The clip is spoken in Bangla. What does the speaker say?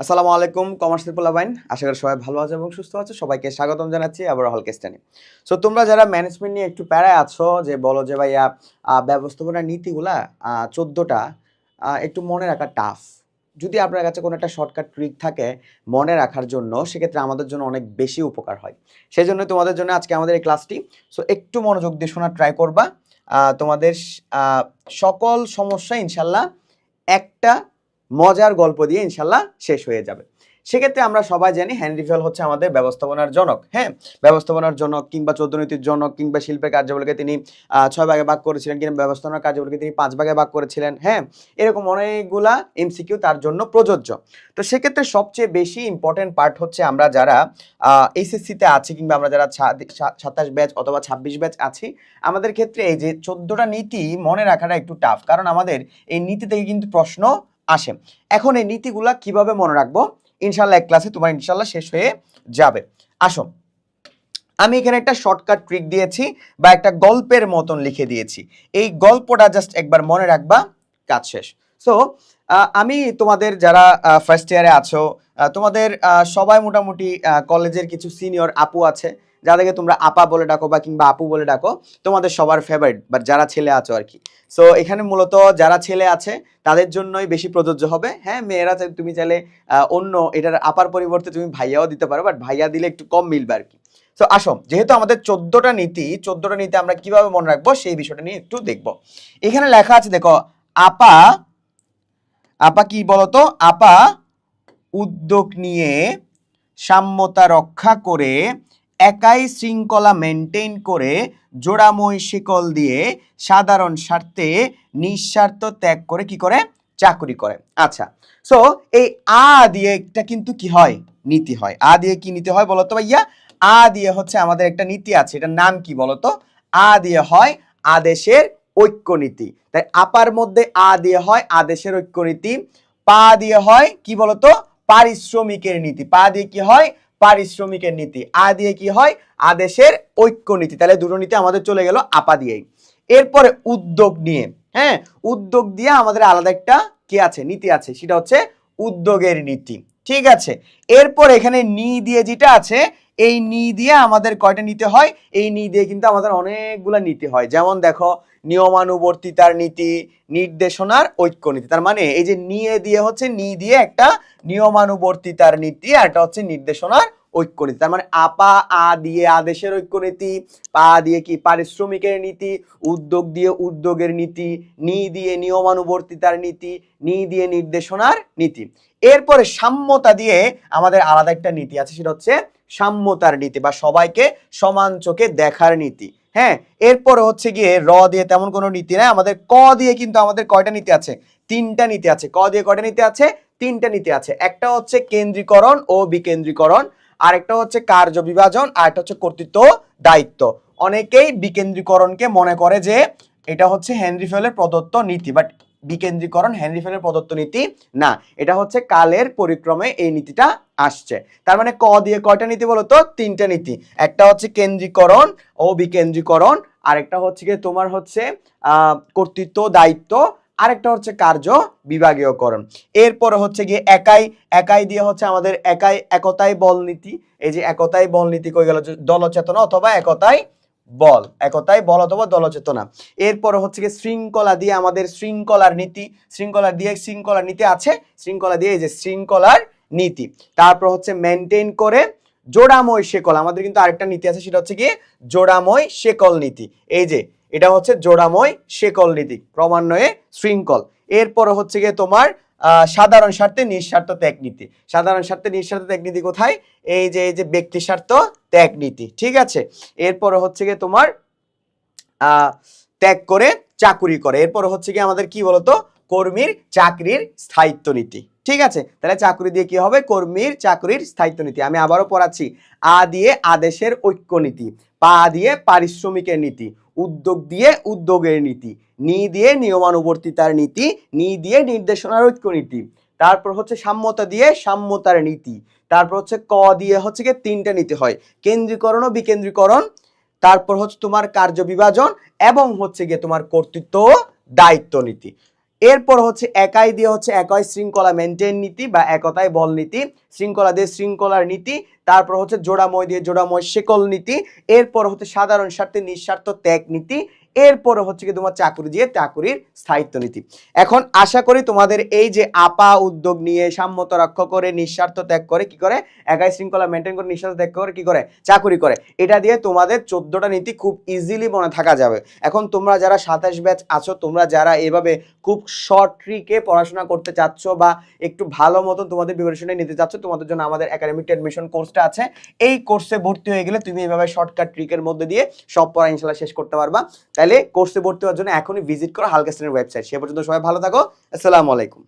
আসসালামু আলাইকুম কমার্স বাইন আশা করি সবাই ভালো আছে এবং সুস্থ আছে। সবাইকে স্বাগতম জানাচ্ছি আবার হল কেস্টানি সো তোমরা যারা ম্যানেজমেন্ট নিয়ে একটু প্যারায় আছো যে বলো যে ভাইয়া আহ, ব্যবস্থাপনার নীতিগুলা চোদ্দোটা একটু মনে রাখা টাফ যদি আপনার কাছে কোনো একটা শর্টকাট ট্রিক থাকে মনে রাখার জন্য সেক্ষেত্রে আমাদের জন্য অনেক বেশি উপকার হয়। সেই জন্য তোমাদের জন্য আজকে আমাদের এই ক্লাসটি সো একটু মনোযোগ দিয়ে শোনার ট্রাই করবা। তোমাদের সকল সমস্যা ইনশাল্লাহ একটা মজার গল্প দিয়ে ইনশাল্লাহ শেষ হয়ে যাবে। সেক্ষেত্রে আমরা সবাই জানি হেনরি ফেল হচ্ছে আমাদের ব্যবস্থাপনার জনক হ্যাঁ? ব্যবস্থাপনার জনক কিংবা চৌদ্দনীতির জনক কিংবা শিল্পের কার্যাবলীকে তিনি ছয় ভাগে ভাগ করেছিলেন কিংবা ব্যবস্থাপনার কার্যাবলীকে তিনি পাঁচ ভাগে ভাগ করেছিলেন হ্যাঁ? এরকম অনেকগুলা এমসিকিউ তার জন্য প্রযোজ্য। তো সেক্ষেত্রে সবচেয়ে বেশি ইম্পর্টেন্ট পার্ট হচ্ছে আমরা যারা এইচএসসিতে আছি কিংবা আমরা যারা সাতাশ ব্যাচ অথবা ছাব্বিশ ব্যাচ আছি, আমাদের ক্ষেত্রে এই যে চোদ্দোটা নীতি মনে রাখাটা একটু টাফ কারণ আমাদের এই নীতি থেকে কিন্তু প্রশ্ন আসে। এখন এই নীতিগুলা কীভাবে মনে রাখব? ইনশাল্লাহ এক ক্লাসে তোমার ইনশাল্লাহ শেষ হয়ে যাবে। আসো। আমি এখানে একটা শর্টকাট ট্রিক দিয়েছি বা একটা গল্পের মতন লিখে দিয়েছি। এই গল্পটা জাস্ট একবার মনে রাখবা, কাজ শেষ। সো আমি তোমাদের যারা ফার্স্ট ইয়ারে আছো তোমাদের সবাই মোটামুটি কলেজের কিছু সিনিয়র আপু আছে। যাদেরকে তোমরা আপা বলে ডাকো বা কিংবা আপু বলে ডাকো, তোমাদের সবার ফেভারিট বা যারা ছেলে আছো আর কি। সো এখানে মূলত যারা ছেলে আছে, তাদের জন্যই বেশি প্রযোজ্য হবে। হ্যাঁ মেয়েরা তুমি চাইলে অন্য, এটার আপার পরিবর্তে তুমি ভাইয়াও দিতে পারো বাট ভাইয়া দিলে একটু কম মিলবে আর কি। তো আসো, যেহেতু আমাদের চোদ্দটা নীতি চোদ্দটা নীতি আমরা কীভাবে মনে রাখব, সেই বিষয়টা নিয়ে একটু দেখব। এখানে লেখা আছে, দেখো, আপা আপা কি বলতো? আপা উদ্যোগ নিয়ে সাম্যতা রক্ষা করে একাই শৃঙ্খলা মেনটেন করে জোড়াময় শিকল দিয়ে সাধারণ স্বার্থে নিঃস্বার্থ ত্যাগ করে কি করে? চাকরি করে। আচ্ছা সো এই আ দিয়ে একটা কিন্তু কি হয়? নীতি হয়। আ দিয়ে কি নীতি হয় বলতো ভাইয়া? আ দিয়ে হচ্ছে আমাদের একটা নীতি আছে। এটার নাম কি বলতো? আ দিয়ে হয় আদেশের ঐক্যনীতি তাই আপার মধ্যে আ দিয়ে হয় আদেশের ঐক্যনীতি পা দিয়ে হয় কি বলতো? পারিশ্রমিকের নীতি। পা দিয়ে কি হয়? পারিশ্রমিকের নীতি। আ দিয়ে কি হয়? আদেশের ঐক্য নীতি। তাহলে দুটো নীতি আমাদের চলে গেল আপা দিয়েই। এরপরে উদ্যোগ নিয়ে। হ্যাঁ? উদ্যোগ দিয়ে আমাদের আলাদা একটা কি আছে? নীতি আছে। সেটা হচ্ছে উদ্যোগের নীতি। ঠিক আছে? এরপর এখানে নি দিয়ে যেটা আছে এই নি দিয়ে আমাদের কয়টা নিতে হয়? এই নি দিয়ে কিন্তু আমাদের অনেকগুলা নিতে হয়। যেমন দেখো, নিয়মানুবর্তিতার নীতি, নির্দেশনার ঐক্য নীতি। তার মানে এই যে নিয়ে দিয়ে হচ্ছে, নি দিয়ে একটা নিয়মানুবর্তিতার নীতি আর একটা হচ্ছে নির্দেশনার ঐক্য নীতি তার মানে আপা, আ দিয়ে আদেশের ঐক্য নীতি পা দিয়ে কি পারিশ্রমিকের নীতি, উদ্যোগ দিয়ে উদ্যোগের নীতি, নি দিয়ে নিয়মানুবর্তিতার নীতি, নি দিয়ে নির্দেশনার নীতি। এরপরে সাম্যতা দিয়ে আমাদের আলাদা একটা নীতি আছে, সেটা হচ্ছে সাম্যতার নীতি বা সবাইকে সমান চোখে দেখার নীতি। হ্যাঁ এরপরে হচ্ছে গিয়ে র দিয়ে তেমন কোনো নীতি নাই। আমাদের ক দিয়ে কিন্তু আমাদের কয়টা নীতি আছে? তিনটা নীতি আছে। ক দিয়ে কয়টা নীতি আছে? তিনটা নীতি আছে। একটা হচ্ছে কেন্দ্রীকরণ ও বিকেন্দ্রীকরণ। আরেকটা হচ্ছে কার্য বিভাজন আর একটা হচ্ছে কর্তৃত্ব দায়িত্ব। অনেকেই বিকেন্দ্রীকরণকে মনে করে যে এটা হচ্ছে হেনরি ফেলের প্রদত্ত নীতি বাট বিকেন্দ্রীকরণ হেনরি ফেলের প্রদত্ত নীতি না। এটা হচ্ছে কালের পরিক্রমে এই নীতিটা আসছে। তার মানে ক দিয়ে কয়টা নীতি বলতো? তিনটা নীতি। একটা হচ্ছে কেন্দ্রীকরণ ও বিকেন্দ্রীকরণ, আরেকটা হচ্ছে গিয়ে তোমার হচ্ছে কর্তৃত্ব দায়িত্ব আরেকটা হচ্ছে কার্য বিভাগীয়করণ এরপরে হচ্ছে গিয়ে একাই একাই দিয়ে হচ্ছে আমাদের একাই, একতাই বল নীতি। এই যে একতাই বল নীতি কই গেল? দলচেতনা অথবা একতাই বল। একতাই বল অথবা দলচেতনা। এরপরে হচ্ছে গিয়ে শৃঙ্খলা দিয়ে আমাদের শৃঙ্খলার নীতি। শৃঙ্খলা দিয়ে শৃঙ্খলার নীতি আছে। শৃঙ্খলা দিয়ে এই যে শৃঙ্খলার নীতি। তারপর হচ্ছে মেনটেন করে জোড়াময় শেকল আমাদের কিন্তু আরেকটা নীতি আছে, সেটা হচ্ছে গিয়ে জোড়াময় শেকল নীতি। এই যে এটা হচ্ছে জোড়াময় শেকল নীতি ক্রমান্বয়ে শৃঙ্খল। এরপরে হচ্ছে গিয়ে তোমার সাধারণ স্বার্থে নিঃস্বার্থ ত্যাগ নীতি। সাধারণ স্বার্থে নিঃস্বার্থ ত্যাগ নীতি কোথায়? এই যে এই যে ব্যক্তি স্বার্থ ত্যাগ নীতি, ঠিক আছে? এরপরে হচ্ছে গিয়ে তোমার ত্যাগ করে চাকুরি করে। এরপর হচ্ছে গিয়ে আমাদের কি বলতো? কর্মীর চাকরির স্থায়িত্ব নীতি। ঠিক আছে? তাহলে চাকরি দিয়ে কি হবে? কর্মীর চাকরির স্থায়িত্ব নীতি। আমি আবারও পড়াচ্ছি। আ দিয়ে আদেশের ঐক্য নীতি, পা দিয়ে পারিশ্রমিকের নীতি, উদ্যোগ দিয়ে উদ্যোগের নীতি, নি দিয়ে নিয়মানুবর্তিতার নীতি, নি দিয়ে নির্দেশনার ঐক্য নীতি। তারপর হচ্ছে সাম্যতা দিয়ে সাম্যতার নীতি। তারপর হচ্ছে ক দিয়ে হচ্ছে গিয়ে তিনটা নীতি হয়। কেন্দ্রীকরণ ও বিকেন্দ্রীকরণ। তারপর হচ্ছে তোমার কার্য বিভাজন এবং হচ্ছে গিয়ে তোমার কর্তৃত্ব দায়িত্ব নীতি। এরপর হচ্ছে একাই দিয়ে হচ্ছে একই শৃঙ্খলা মেনটেন নীতি বা একতায় বল নীতি, শৃঙ্খলা দিয়ে শৃঙ্খলার নীতি, তারপর হচ্ছে জোড়াময় দিয়ে জোড়াময় শেকল নীতি, এরপর হচ্ছে সাধারণ স্বার্থে নিঃস্বার্থ ত্যাগ নীতি এরপরে হচ্ছে কি তোমার চাকুরি দিয়ে চাকুরির স্থায়িত্ব নীতি। এখন আশা করি তোমাদের এই যে আপা উদ্যোগ নিয়ে, সাম্যতা রক্ষা করে, নিঃস্বার্থ ত্যাগ করে কি করে? একাই শৃঙ্খলা মেনটেন করে, নিঃস্বার্থ ত্যাগ করে কি করে? চাকুরি করে। এটা দিয়ে তোমাদের চোদ্দটা নীতি খুব ইজিলি মনে থাকা যাবে। এখন তোমরা যারা সাতাশ ব্যাচ আছো, তোমরা যারা এভাবে খুব শর্ট ট্রিকে পড়াশোনা করতে চাচ্ছ বা একটু ভালো মতন তোমাদের প্রিপারেশনে নিতে চাচ্ছ, তোমাদের জন্য আমাদের একাডেমিক অ্যাডমিশন কোর্সটা আছে। এই কোর্সে ভর্তি হয়ে গেলে তুমি এভাবে শর্টকাট ট্রিকের মধ্যে দিয়ে সব পড়া ইনশাল্লাহ শেষ করতে পারবা। তাহলে কোর্সে ভর্তি হওয়ার জন্য এখনই ভিজিট করো হালকা হালকাস্টানের ওয়েবসাইট সে পর্যন্ত সবাই ভালো থাকো। আসসালামু আলাইকুম।